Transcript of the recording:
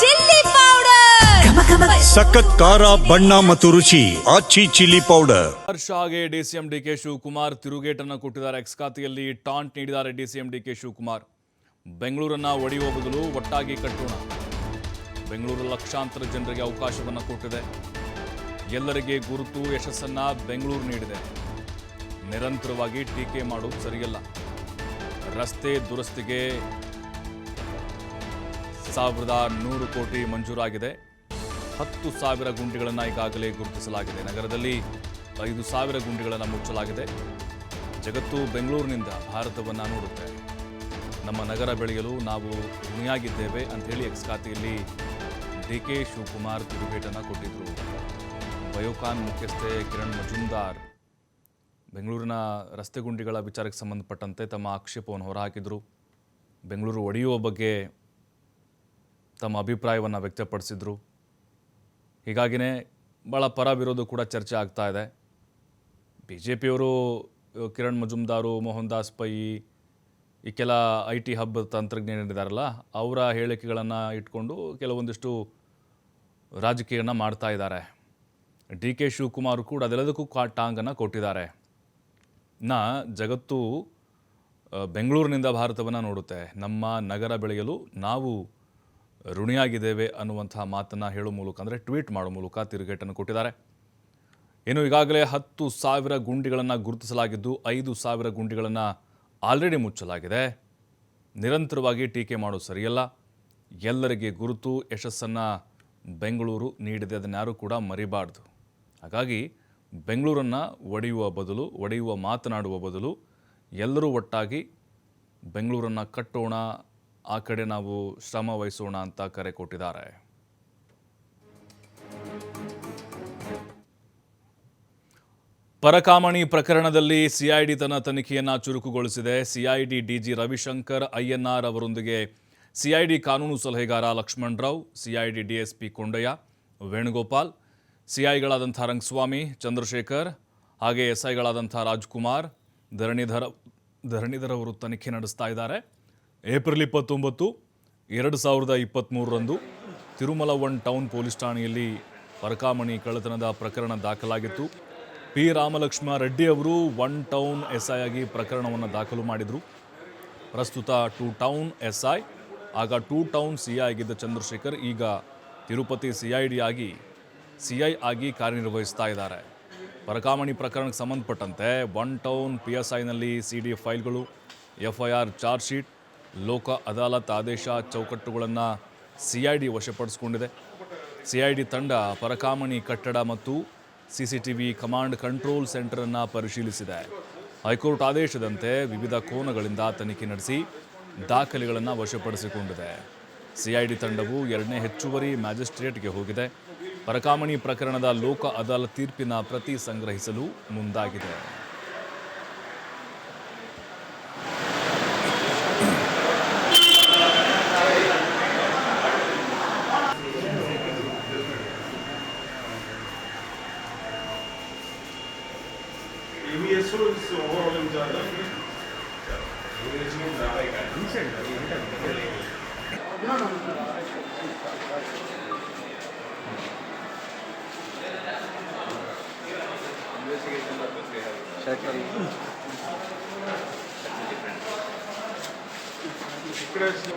Chilli powder. ಸಖತ್ ಖಾರ ಬಣ್ಣ ಮತ್ತು ರುಚಿ ಆಚಿ ಚಿಲ್ಲಿ ಪೌಡರ್. ಹರ್ಷ ಹಾಗೆ ಡಿಸಿಎಂ ಡಿಕೆ ಶಿವಕುಮಾರ್ ತಿರುಗೇಟನ್ನು ಕೊಟ್ಟಿದ್ದಾರೆ. ಎಕ್ಸ್ ಖಾತೆಯಲ್ಲಿ ಟಾಂಟ್ ನೀಡಿದ್ದಾರೆ ಡಿಸಿಎಂ ಡಿಕೆ ಶಿವಕುಮಾರ್. ಬೆಂಗಳೂರನ್ನ ಒಡೆಯುವ ಬದಲು ಒಟ್ಟಾಗಿ ಕಟ್ಟೋಣ. ಬೆಂಗಳೂರು ಲಕ್ಷಾಂತರ ಜನರಿಗೆ ಅವಕಾಶವನ್ನು ಕೊಟ್ಟಿದೆ. ಎಲ್ಲರಿಗೆ ಗುರುತು ಯಶಸ್ಸನ್ನ ಬೆಂಗಳೂರು ನೀಡಿದೆ. ನಿರಂತರವಾಗಿ ಟೀಕೆ ಮಾಡುವುದು ಸರಿಯಲ್ಲ. ರಸ್ತೆ ದುರಸ್ತಿಗೆ ಸಾವಿರದ ನೂರು ಕೋಟಿ ಮಂಜೂರಾಗಿದೆ. ಹತ್ತು ಸಾವಿರ ಗುಂಡಿಗಳನ್ನು ಈಗಾಗಲೇ ಗುರುತಿಸಲಾಗಿದೆ. ನಗರದಲ್ಲಿ ಐದು ಸಾವಿರ ಗುಂಡಿಗಳನ್ನು ಮುಚ್ಚಲಾಗಿದೆ. ಜಗತ್ತು ಬೆಂಗಳೂರಿನಿಂದ ಭಾರತವನ್ನು ನೋಡುತ್ತೆ. ನಮ್ಮ ನಗರ ಬೆಳೆಯಲು ನಾವು ಋಣಿಯಾಗಿದ್ದೇವೆ ಅಂಥೇಳಿ ಎಕ್ಸ್ ಖಾತೆಯಲ್ಲಿ ಡಿ ಕೆ ಶಿವಕುಮಾರ್ ತಿರುಗೇಟನ್ನು ಕೊಟ್ಟಿದ್ದರು ಬಯೋಕಾನ್ ಮುಖ್ಯಸ್ಥೆ ಕಿರಣ್ ಮಜುಂದಾರ್ ಬೆಂಗಳೂರಿನ ರಸ್ತೆ ಗುಂಡಿಗಳ ವಿಚಾರಕ್ಕೆ ಸಂಬಂಧಪಟ್ಟಂತೆ ತಮ್ಮ ಆಕ್ಷೇಪವನ್ನು ಹೊರಹಾಕಿದರು. ಬೆಂಗಳೂರು ಒಡೆಯುವ ಬಗ್ಗೆ ತಮ್ಮ ಅಭಿಪ್ರಾಯವನ್ನು ವ್ಯಕ್ತಪಡಿಸಿದರು. ಹೀಗಾಗಿಯೇ ಭಾಳ ಪರ ವಿರೋಧ ಕೂಡ ಚರ್ಚೆ ಆಗ್ತಾ ಇದೆ. ಬಿ ಜೆ ಪಿಯವರು ಕಿರಣ್ ಮಜುಮ್ದಾರು ಮೋಹನ್ ದಾಸ್ ಪೈ ಈ ಕೆಲ ಐ ಟಿ ಹಬ್ ತಂತ್ರಜ್ಞಾನಿದ್ದಾರಲ್ಲ ಅವರ ಹೇಳಿಕೆಗಳನ್ನು ಇಟ್ಕೊಂಡು ಕೆಲವೊಂದಿಷ್ಟು ರಾಜಕೀಯನ ಮಾಡ್ತಾ ಇದ್ದಾರೆ. ಡಿ ಕೆ ಶಿವಕುಮಾರ್ ಕೂಡ ಅದೆಲ್ಲದಕ್ಕೂ ಕಾ ಟಾಂಗನ್ನು ಕೊಟ್ಟಿದ್ದಾರೆ. ನಾ ಜಗತ್ತು ಬೆಂಗಳೂರಿನಿಂದ ಭಾರತವನ್ನು ನೋಡುತ್ತೆ. ನಮ್ಮ ನಗರ ಬೆಳೆಯಲು ನಾವು ಋಣಿಯಾಗಿದ್ದೇವೆ ಅನ್ನುವಂತಹ ಮಾತನ್ನು ಹೇಳೋ ಮೂಲಕ ಅಂದರೆ ಟ್ವೀಟ್ ಮಾಡೋ ಮೂಲಕ ತಿರುಗೇಟನ್ನು ಕೊಟ್ಟಿದ್ದಾರೆ. ಇನ್ನು ಈಗಾಗಲೇ ಹತ್ತು ಸಾವಿರ ಗುಂಡಿಗಳನ್ನು ಗುರುತಿಸಲಾಗಿದ್ದು ಐದು ಸಾವಿರ ಗುಂಡಿಗಳನ್ನು ಆಲ್ರೆಡಿ ಮುಚ್ಚಲಾಗಿದೆ. ನಿರಂತರವಾಗಿ ಟೀಕೆ ಮಾಡೋದು ಸರಿಯಲ್ಲ. ಎಲ್ಲರಿಗೆ ಗುರುತು, ಯಶಸ್ಸನ್ನು ಬೆಂಗಳೂರು ನೀಡಿದೆ. ಅದನ್ನ ಯಾರು ಕೂಡ ಮರಿಬಾರ್ದು. ಹಾಗಾಗಿ ಬೆಂಗಳೂರನ್ನು ಒಡೆಯುವ ಬದಲು, ಒಡೆಯುವ ಮಾತನಾಡುವ ಬದಲು ಎಲ್ಲರೂ ಒಟ್ಟಾಗಿ ಬೆಂಗಳೂರನ್ನು ಕಟ್ಟೋಣ ಆ ಕಡೆ ನಾವು ಶ್ರಮ ವಹಿಸೋಣ ಅಂತ ಕರೆ ಕೊಟ್ಟಿದ್ದಾರೆ. ಪರಕಾಮಣಿ ಪ್ರಕರಣದಲ್ಲಿ ಸಿಐಡಿ ತನ್ನ ತನಿಖೆಯನ್ನು ಚುರುಕುಗೊಳಿಸಿದೆ. ಸಿಐಡಿ ಡಿಜಿ ರವಿಶಂಕರ್ ಐಎನ್ಆರ್ ಅವರೊಂದಿಗೆ ಸಿಐಡಿ ಕಾನೂನು ಸಲಹೆಗಾರ ಲಕ್ಷ್ಮಣ್ ರಾವ್ ಸಿಐಡಿ ಡಿಎಸ್ಪಿ ಕೊಂಡಯ್ಯ, ವೇಣುಗೋಪಾಲ್ ಸಿಐಗಳಾದಂಥ ರಂಗಸ್ವಾಮಿ, ಚಂದ್ರಶೇಖರ್, ಹಾಗೆ ಎಸ್ಐಗಳಾದಂಥ ರಾಜ್ಕುಮಾರ್, ಧರಣಿಧರ, ಧರಣಿಧರ್ ಅವರು ತನಿಖೆ ನಡೆಸ್ತಾ ಇದ್ದಾರೆ. ಏಪ್ರಿಲ್ ಇಪ್ಪತ್ತೊಂಬತ್ತು, ಎರಡು ಸಾವಿರದ ಇಪ್ಪತ್ತ್ಮೂರರಂದು ತಿರುಮಲ ಒನ್ ಟೌನ್ ಪೊಲೀಸ್ ಠಾಣೆಯಲ್ಲಿ ಪರಕಾಮಣಿ ಕಳ್ಳತನದ ಪ್ರಕರಣ ದಾಖಲಾಗಿತ್ತು. ಪಿ. ರಾಮಲಕ್ಷ್ಮ ರೆಡ್ಡಿ ಅವರು ಒನ್ ಟೌನ್ ಎಸ್ಐ ಆಗಿ ಪ್ರಕರಣವನ್ನು ದಾಖಲು ಮಾಡಿದರು. ಪ್ರಸ್ತುತ ಟೂ ಟೌನ್ ಎಸ್ಐ, ಆಗ ಟೂ ಟೌನ್ ಸಿ ಐ ಆಗಿದ್ದ ಚಂದ್ರಶೇಖರ್ ಈಗ ತಿರುಪತಿ ಸಿ ಐ ಡಿ ಆಗಿ ಸಿ ಐ ಆಗಿ ಕಾರ್ಯನಿರ್ವಹಿಸ್ತಾ ಇದ್ದಾರೆ. ಪರಕಾಮಣಿ ಪ್ರಕರಣಕ್ಕೆ ಸಂಬಂಧಪಟ್ಟಂತೆ ಒನ್ ಟೌನ್ ಪಿ ಎಸ್ ಐನಲ್ಲಿ ಸಿ ಡಿ ಫೈಲ್ಗಳು, F I R charge sheet Lok Adalat ಆದೇಶ ಚೌಕಟ್ಟುಗಳನ್ನು ಸಿ ಐ ಡಿ ವಶಪಡಿಸಿಕೊಂಡಿದೆ. ಸಿ ಐ ಡಿ ತಂಡ ಪರಕಾಮಣಿ ಕಟ್ಟಡ ಮತ್ತು C C T V command control ಸೆಂಟರನ್ನು ಪರಿಶೀಲಿಸಿದೆ. ಹೈಕೋರ್ಟ್ ಆದೇಶದಂತೆ ವಿವಿಧ ಕೋನಗಳಿಂದ ತನಿಖೆ ನಡೆಸಿ ದಾಖಲೆಗಳನ್ನು ವಶಪಡಿಸಿಕೊಂಡಿದೆ. ಸಿಐಡಿ ತಂಡವು ಎರಡನೇ ಹೆಚ್ಚುವರಿ ಮ್ಯಾಜಿಸ್ಟ್ರೇಟ್ಗೆ ಹೋಗಿದೆ. ಪರಕಾಮಣಿ ಪ್ರಕರಣದ ಲೋಕ ಅದಾಲತ್ ತೀರ್ಪಿನ ಪ್ರತಿ ಸಂಗ್ರಹಿಸಲು ಮುಂದಾಗಿದೆ. 위에 술 쏘고 남자는 우리 지금 나가니까 인생 나기 일단 그래서